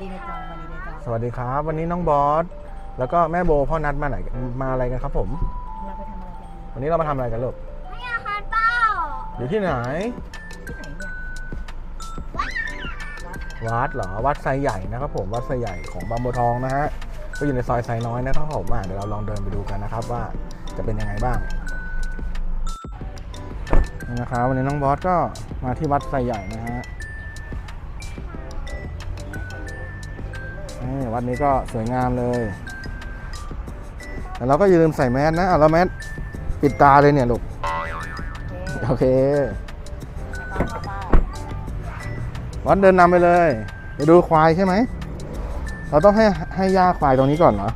ดีในจอสวัสดีในจอสวัสดีครับ วันนี้น้องบอสแล้วก็แม่โบพ่อนัดมาไหนมาอะไรกันครับผม เราไปทำอะไรกันดีวันนี้เรามาทำอะไรกันลูกให้อาหารเป้าอยู่ที่ไหน ที่ไหนเนี่ยวัดวัดเหรอวัดไซใหญ่นะครับผมวัดไซใหญ่ของบางบัวทองนะฮะก็อยู่ในซอยไซน้อยนะครับผมอะเดี๋ยวเราลองเดินไปดูกันนะครับว่าจะเป็นยังไงบ้างนี่นะครับวันนี้น้องบอสก็มาที่วัดไซใหญ่นะฮะ นี่วัดนี้ก็สวยงามเลยแต่เราก็อย่าลืมใส่แมสนะเอาแล้วแมสปิดตาเลยเนี่ยลูก โอเค วัดเดินนำไปเลย ไปดูควายใช่ไหม เราต้องให้ให้ย่าควายตรงนี้ก่อนเหรอ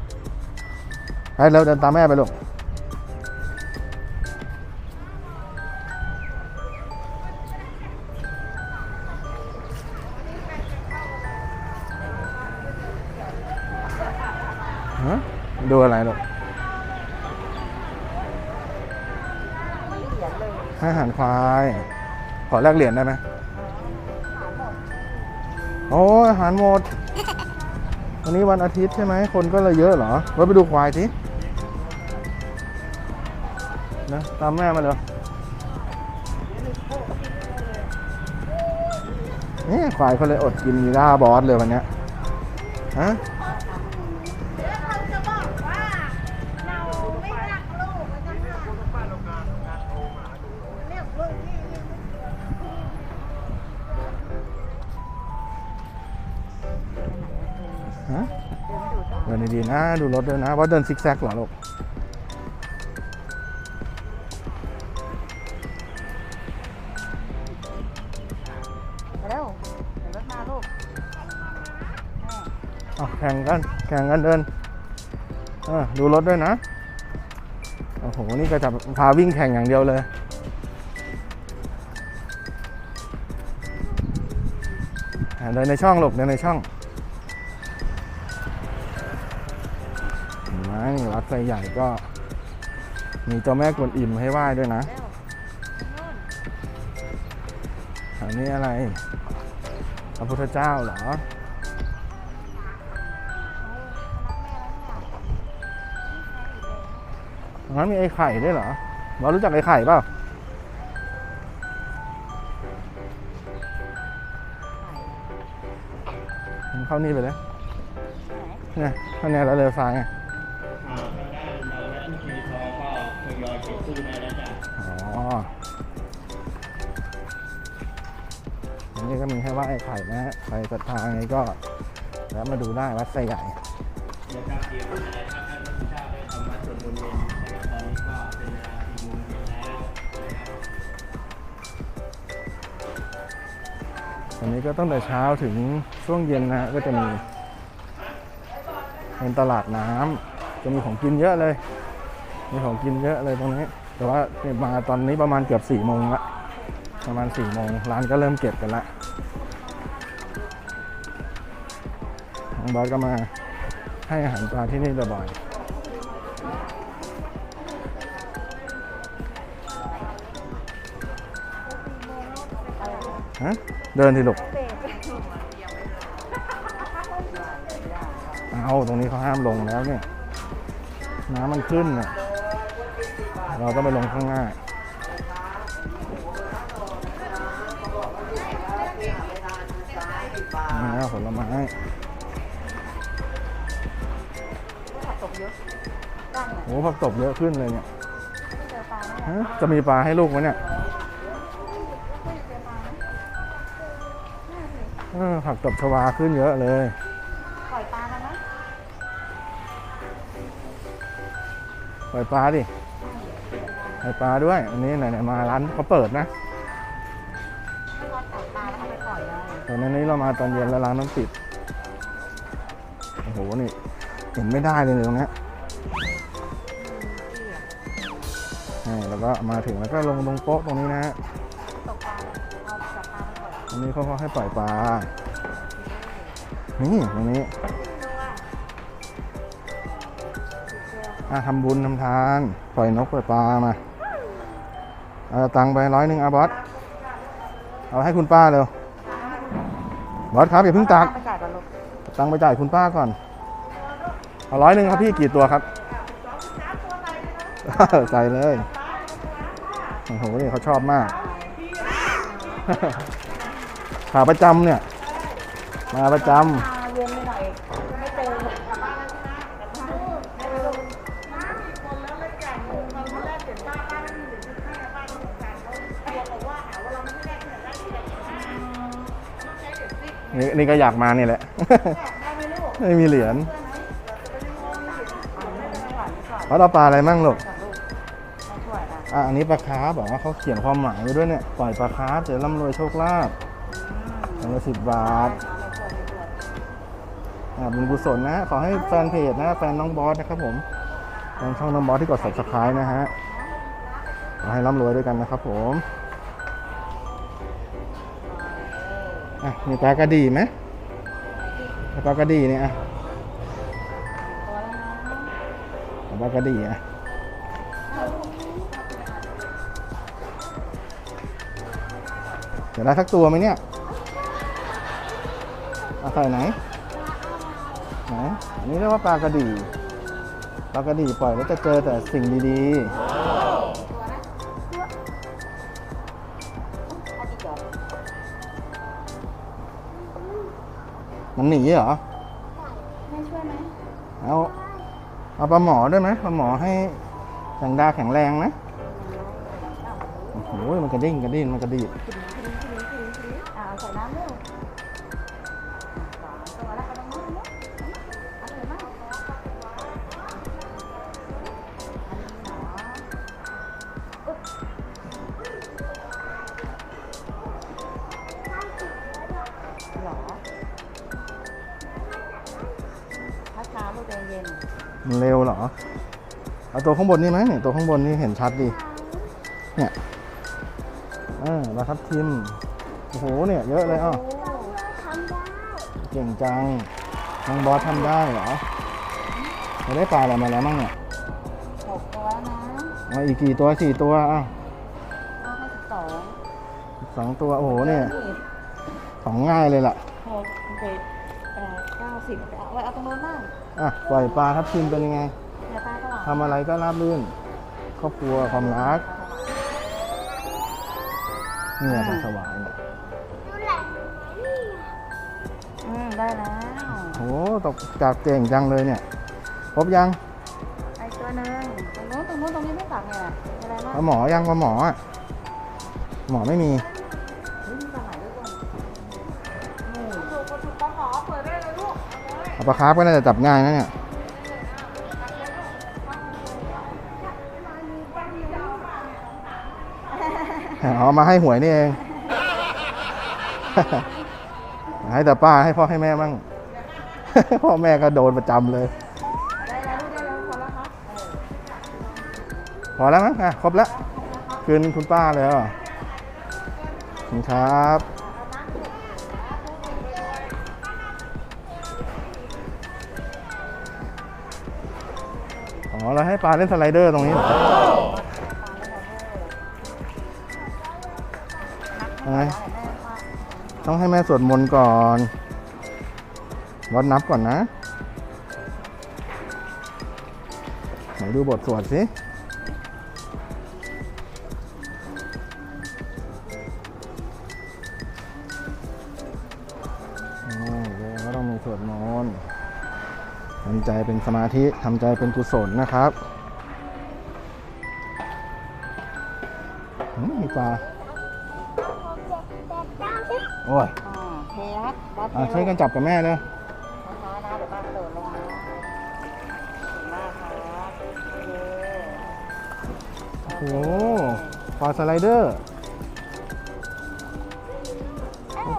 ไปเร็วเดินตามแม่ไปลูก ดูอกให้อาหารควาย ขอแลกเหรียญได้ไหมโอ้อาหารหมด วันนี้วันอาทิตย์ใช่ไหม คนก็เลยเยอะเหรอเราไปดูควายทีนะตามแม่มาเลยนี่ควายเขาเลยอดกินมีล่าบอสเลยวันนี้ฮะ ดินไม่ดูจอเดินดีๆนะ ดูรถด้วยนะว่าเดินซิกแซกเหรอลูกไปเร็วเดี๋ยวรถมาลูกแม่เอาแข่งกันแข่งกันเดินเออดูรถด้วยนะ โอ้โห นี่ก็จะพาวิ่งแข่งอย่างเดียวเลยอะเดินในช่องหลบเดินในช่อง ไซใหญ่ก็ มีเจ้าแม่กวนอิมให้ไหว้ด้วยนะเร็วอันนี้อะไร พระพุทธเจ้าเหรอตรงนั้นมีไอ้ไข่ด้วยเหรอบอสรู้จักไอ้ไข่เปล่ามันเข้านี่ไปเลยเนี่ยเข้าเนี่ยแล้วเรือซ้ายไง ก็มีให้ว่าไอ้ไข่นะฮะใครศรัทธาไงก็แล้วมาดูได้วัดไซใหญ่วันพระพุทธเจ้าได้ทำวัดสวดมนต์เย็นนะครับตอนนี้ก็ตั้งแต่เช้าถึงช่วงเย็นนะ ก็จะมีเป็นตลาดน้ำจะมีของกินเยอะเลย มีของกินเยอะเลยตรงนี้ แต่ว่ามาตอนนี้ประมาณเกือบสี่โมงละประมาณสี่โมงร้านก็เริ่มเก็บกันละ น้องบอสก็มาให้อาหารปลาที่นี่บ่อยฮะเดินทีลูกเอาตรงนี้เขาห้ามลงแล้วเนี่ย น้ำมันขึ้นน่ะเราต้องไปลงข้างหน้าผลไม้ โอ้ผักตบเยอะขึ้นเลยเนี่ยเจอปลาไหมฮะจะมีปลาให้ลูกไหมเนี่ยเออผักตบชวาขึ้นเยอะเลยปล่อยปลากันนะปล่อยปลาดิปล่อยปลาด้วย อันนี้ไหนๆมาร้านเขาเปิดนะให้รอดจับปลาแล้วเอาไปปล่อยเลยตอนนี้เรามาตอนเย็นแล้วร้านมันปิด โอ้โห นี่เห็นไม่ได้เลยตรงเนี้ ก็มาถึงแล้วก็ลงตรงโป๊ะตรงนี้นะฮะตกปลาเอาจับปลาไปปล่อยตรงนี้เขาก็ให้ปล่อยปลา นี่ตรงนี้อะทำบุญทำทาน ปล่อยนกปล่อยปลามาเอาตังค์ไปร้อยหนึ่งอาบอส เอาให้คุณป้าเร็ว บอสครับอย่าเพิ่งตัก ไปจ่ายก่อนลูกตังค์ไปจ่ายคุณป้าก่อน เอาร้อยหนึ่งครับพี่กี่ตัวครับ ใส่เลย โอ้โหนี่เขาชอบมาก ขาประจำเนี่ย มาประจมาเย็นไปหน่อยไม่เจอำนี่นี่ก็อยากมานี่แหละ ไม่มีเหรียญเขาเอาปลาอะไรมั่งลูกมาช่วยนะ อะอันนี้ปลาคาร์ฟบอกว่าเขาเขียนความหมายไว้ด้วยเนี่ยปล่อยปลาคาร์ฟจะร่ำรวยโชคลาภอันละสิบบาทอ่าบุญกุศลนะ ขอให้แฟนเพจนะแฟนน้องบอสนะครับผมแฟนช่องน้องบอสที่กด subscribe นะฮะขอให้ร่ำรวยด้วยกันนะครับผมอะมีปลากระดีไหมปลากระดีเนี่ยอะปลากระดีอะ เดี๋ยวได้สักตัวไหมเนี่ยเอาใส่ไหนไหนอันนี้เรียกว่าปลากระดีปลากระดีปล่อยแล้วจะเจอแต่สิ่งดีๆ มันหนีเหรอให้ช่วยไหมเอาเอาปลาหมอด้วยไหมปลาหมอให้แข็งดาแข็งแรงนะโอ้โหมันกระดิ่งกระดิ่งมันกระดิ่ง ช้าๆลูกใจเย็นมันเร็วเหรอ เอาตัวข้างบนนี่ไหมเนี่ยตัวข้างบนนี่เห็นชัดดี เนี่ยเออมาทับทิม โอ้โห เนี่ยเยอะเลยอะทำได้เก่งจังน้องบอสทำได้เหรอเราได้ปลาอะไรมาแล้วมั่งเนี่ยหกตัวแล้วนะเอาอีกกี่ตัวสี่ตัวอะเอาให้สิบสองสองตัว โอ้โห เนี่ยนี่ของง่ายเลยล่ะ สิบเอาไว้เอาตรงโน้นบ้างอะปล่อยปลาทับทิมเป็นยังไงเดี๋ยวตาสว่างทำอะไรก็ราบรื่น ครอบครัวความรักเนี่ยปลาสวายเนี่ยดูแหละนี่อืมได้แล้วโอ้โหตกจากเก่งจังเลยเนี่ยครบยังไอตัวหนึ่งตรงโน้นตรงโน้นตรงนี้ไม่ตักเนี่ยอะไรปบ้าลางหมอยังปลาหมออะหมอไม่มี ปลาคาร์ฟก็น่าจะจับง่ายนะเนี่ยเอามาให้หวยนี่เอง ให้แต่ป้าให้พ่อให้แม่มั่งพ่อแม่ก็โดนประจำเลยได้แล้วลูกได้แล้วพอแล้วครับเออพอแล้วมั้งอะครบแล้ว คืนคุณป้าเลยเหรอขอบคุณครับ ปลาเล่นสไลเดอร์ตรงนี้เหรอปลาแล้วพอแม่ว่าต้องให้แม่สวดมนต์ก่อน วัดนับก่อนนะ ไหนดูบทสวดสิอ๋อเดี๋ยวก็ต้องมีสวดมนต์ทำใจเป็นสมาธิทำใจเป็นกุศลนะครับ ปลา โอ้ยอ่าเทครับบอสเทอะช่วยกันจับกับแม่เลยช้าๆนะเดี๋ยวปลากระโดดลงนะเก่งมากครับเย้โอ้โหปลาสไลเดอร์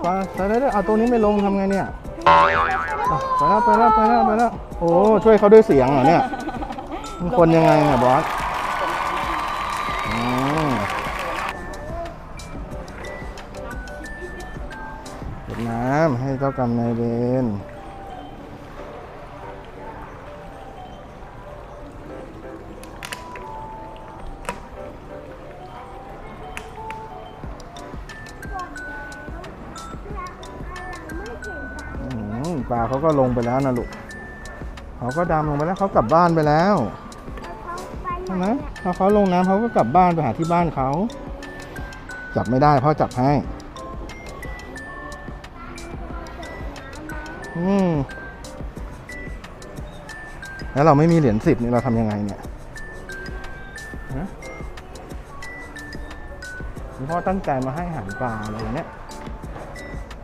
ปลาสไลเดอร์เอาตัวนี้ไม่ลงทำไงเนี่ยอะไปแล้วไปแล้วไปแล้วไปแล้วโอ้ช่วยเขาด้วยเสียงเหรอเนี่ยมันคนยังไงเนี่ยบอส เจ้ากรรมนายเวรอืมปลาเขาก็ลงไปแล้วนะลูก เขาก็ดำลงไปแล้วเขากลับบ้านไปแล้วใช่ไหมเนี่ยพอเขาลงน้ำเขาก็กลับบ้านไปหาที่บ้านเขา จับไม่ได้พ่อจับให้ อืมแล้วเราไม่มีเหรียญสิบนี่เราทำยังไงเนี่ยฮะคุณพ่อตั้งใจมาให้อาหารปลาอะไรอย่างเนี้ย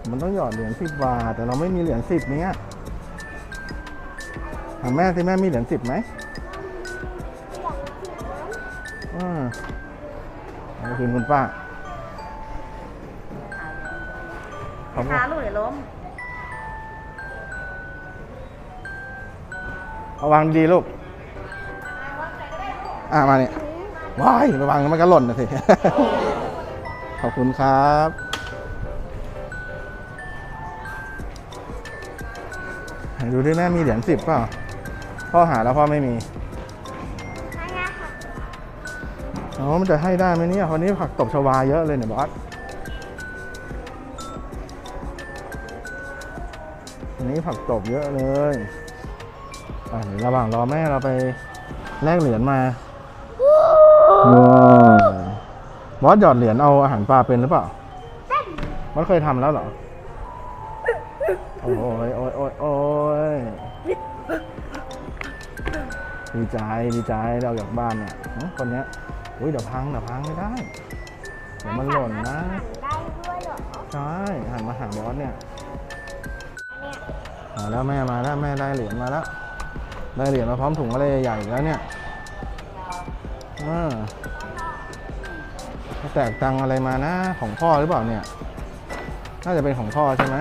มันต้องหยอดเหรียญสิบบาท แต่เราไม่มีเหรียญสิบเนี้ยถามแม่สิแม่มีเหรียญสิบไหมอืมเอาคืนคุณป้าขอบคุณขาลูกเดี๋ยวล้ม เอาวางดีๆลูก อะมาเนี่ยว้ายระวังนะมันก็หล่นนะสิ ขอบคุณครับไหนดูดิแม่มีเหรียญสิบเปล่า พ่อหาแล้วพ่อไม่มีไม่ได้ค่ะอ๋อมันจะให้ได้ไหมเนี่ยวันนี้ผักตบชวาเยอะเลยเนี่ยบอสวันนี้ผักตบเยอะเลย อะเดี๋ยวระหว่างรอแม่เราไปแลกเหรียญมาว้าวบอสหยอดเหรียญเอาอาหารปลาเป็นหรือเปล่าบอสเคยทำแล้วเหรอ โอ้ยโอ้ยโอ้ยโอ้ยดีใจดีใจได้ออกจากบ้านเนี่ยหึคนเนี้ยอุ้ยเดี๋ยวพังเดี๋ยวพังไม่ได้ เดี๋ยวมันหล่นนะ ได้ด้วยเหรอ ใช่หันมาหาบอสเนี่ยเนี่ยมาแล้วแม่มาแล้วแม่ได้เหรียญมาแล้ว ได้เหรียญมาพร้อมถุงอะไรใหญ่ๆอีกแล้วเนี่ยอ่าแตกตังอะไรมานะ ของพ่อหรือเปล่าเนี่ย น่าจะเป็นของพ่อใช่ไหม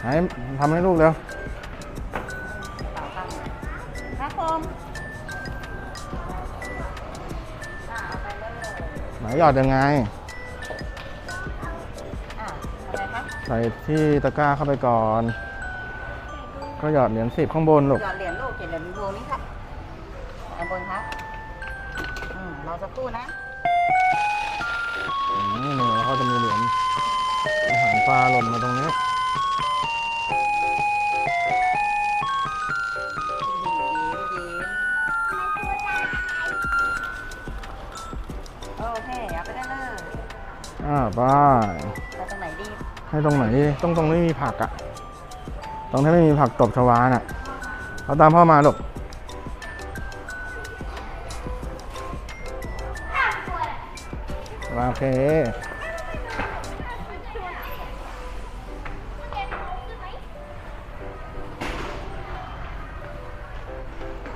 ไหนทำให้ลูกเร็วครับผมอ่าเอาไปเลยไหนหยอดยังไงอ่าอะไรครับใส่ที่ตะกร้าเข้าไปก่อน ก็หยอดเหรียญสิบข้างบนลูกหยอดเหรียญลูกเขียนเหรียญดวงนี้ครับอันบนครับอืมรอสักครู่นะอืมนี่แล้วเขาจะมีเหรียญอาหารปลาหล่นมาตรงนี้โอเคเอาไปได้เลยอ่าไปไปตรงไหนดี ให้ตรงไหนดีต้องตรงไม่มีผักอะต รงที่ไม่มีผักตบชวาน่ะเอาตามพ่อมาลูกโอเค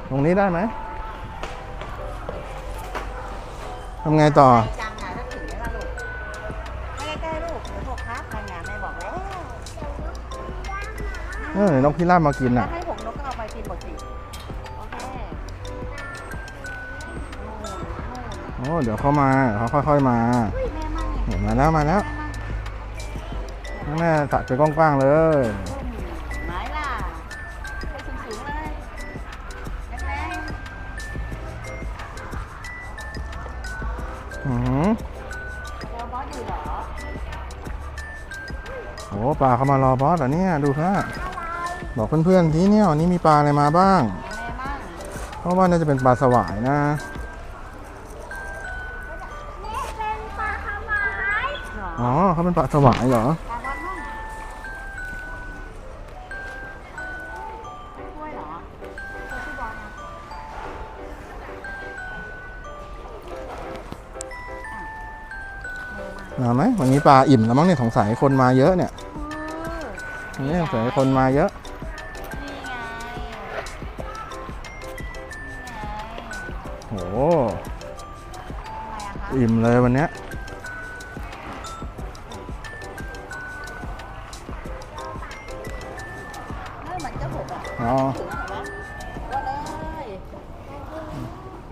ตรงนี้ได้ไหมทำไงต่อ ออนกพิราบมากินถ้าอะ ให้ผมนกก็เอาไปกินหมดสิโอเคนู่นนู่นโอ้เดี๋ยวเขามาเขาค่อยๆมาเฮ้ยแม่มั่งไงเห็นมาแล้วมาแล้วแม่มั่งแม่ตัดไปกว้างๆเลยไม้ล่ะไปสูงๆเลยแรงอือหือๆเดี๋ยวบอสอยู่เหรอโอ้ปลาเขามารอบอสเหรอเนี่ยดูฮะ บอกเพื่อนๆทีเนี่ยวันนี้มีปลาอะไรมาบ้างแม่มั่งเพราะว่าน่าจะเป็นปลาสวายนะแม่เป็นปลาขาวายเหรออ๋อเขาเป็นปลาสวายเหรอปลาบอสมั่งกล้วยเหรอตัวชื่อบอสนะอะมือมามาไหมวันนี้ปลาอิ่มแล้วมั้งเนี่ยสงสัยคนมาเยอะเนี่ยเออวันนี้สงสัยคนมาเยอะ หมว่าเลย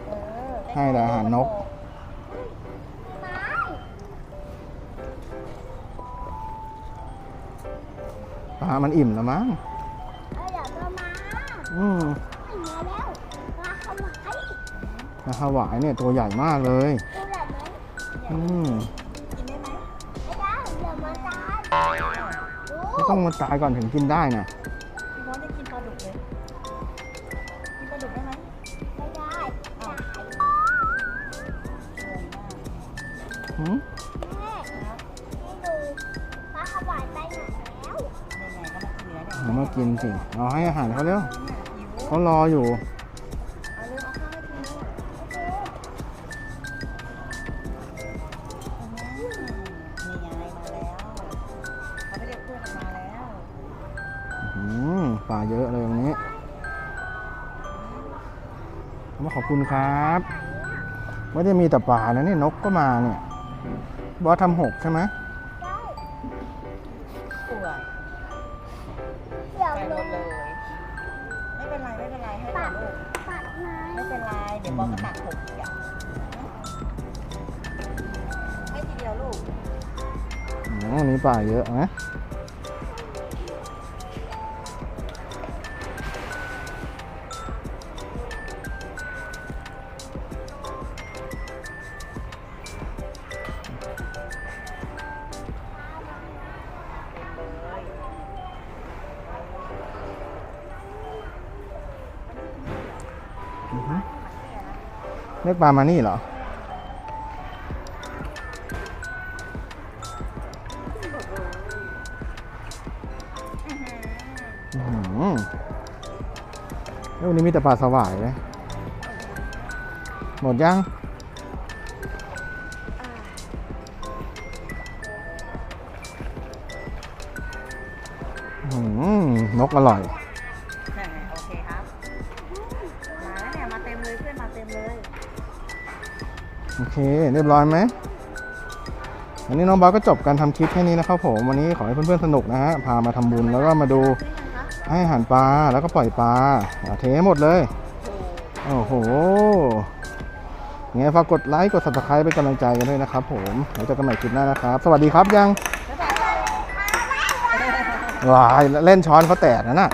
เออให้แต่อาหารนกปลามันอิ่มแล้วมั้งเอาเดี๋ยวก็มาอืมถึงมาแล้วปลาขาวายปลาสวายเนี่ยตัวใหญ่มากเลยดูแบบไหม อืมกินได้ไหมไม่ได้เดี๋ยวมาตายดูต้องมันตายก่อนถึงกินได้นะพี่มอสจะกินปลาดุกเลยกินปลาดุกได้ไหมไม่ได้อ้าวงงมากหืมแม่นี่ดูปลาขวายไปไหนแล้วยังไงก็มากินเนื้อเนี่ยเอามากินสิ เอาให้อาหารเขาเร็วหิวเขารออยู่ คุณครับไม่ได้มีแต่ปลานะเนี่ยนกก็มาเนี่ยบอสทำหกใช่ไหมป่วยเดี๋ยวไปหลมงดเลย ไม่เป็นไร ไม่เป็นไรให้ก่อนลูกปัดไม้ไม่เป็นไร เดี๋ยวบอสก็ตักหกอีกอย่างให้ทีเดียวลูก อ๋อวันนี้ปลาเยอะนะ เรียกปลามานี่เหรอ อื้อหือแล้ววันนี้มีแต่ปลาสวายเลยหมดยังอื้อหือนกอร่อย โอเค เรียบร้อยไหมวันนี้น้องบอสก็จบการทำคลิปแค่นี้นะครับผมวันนี้ขอให้เพื่อนๆสนุกนะฮะพามาทำบุญแล้วก็มาดูให้อาหารปลาแล้วก็ปล่อยปลาอะเทให้หมดเลยโอ้โหยังไงฝากกดไลค์กด subscribe เป็นกำลังใจกันด้วยนะครับผมเดี๋ยวเจอกันใหม่คลิปหน้านะครับ สวัสดีครับยังว้ายเล่นช้อนเขาแตกนะน่ะ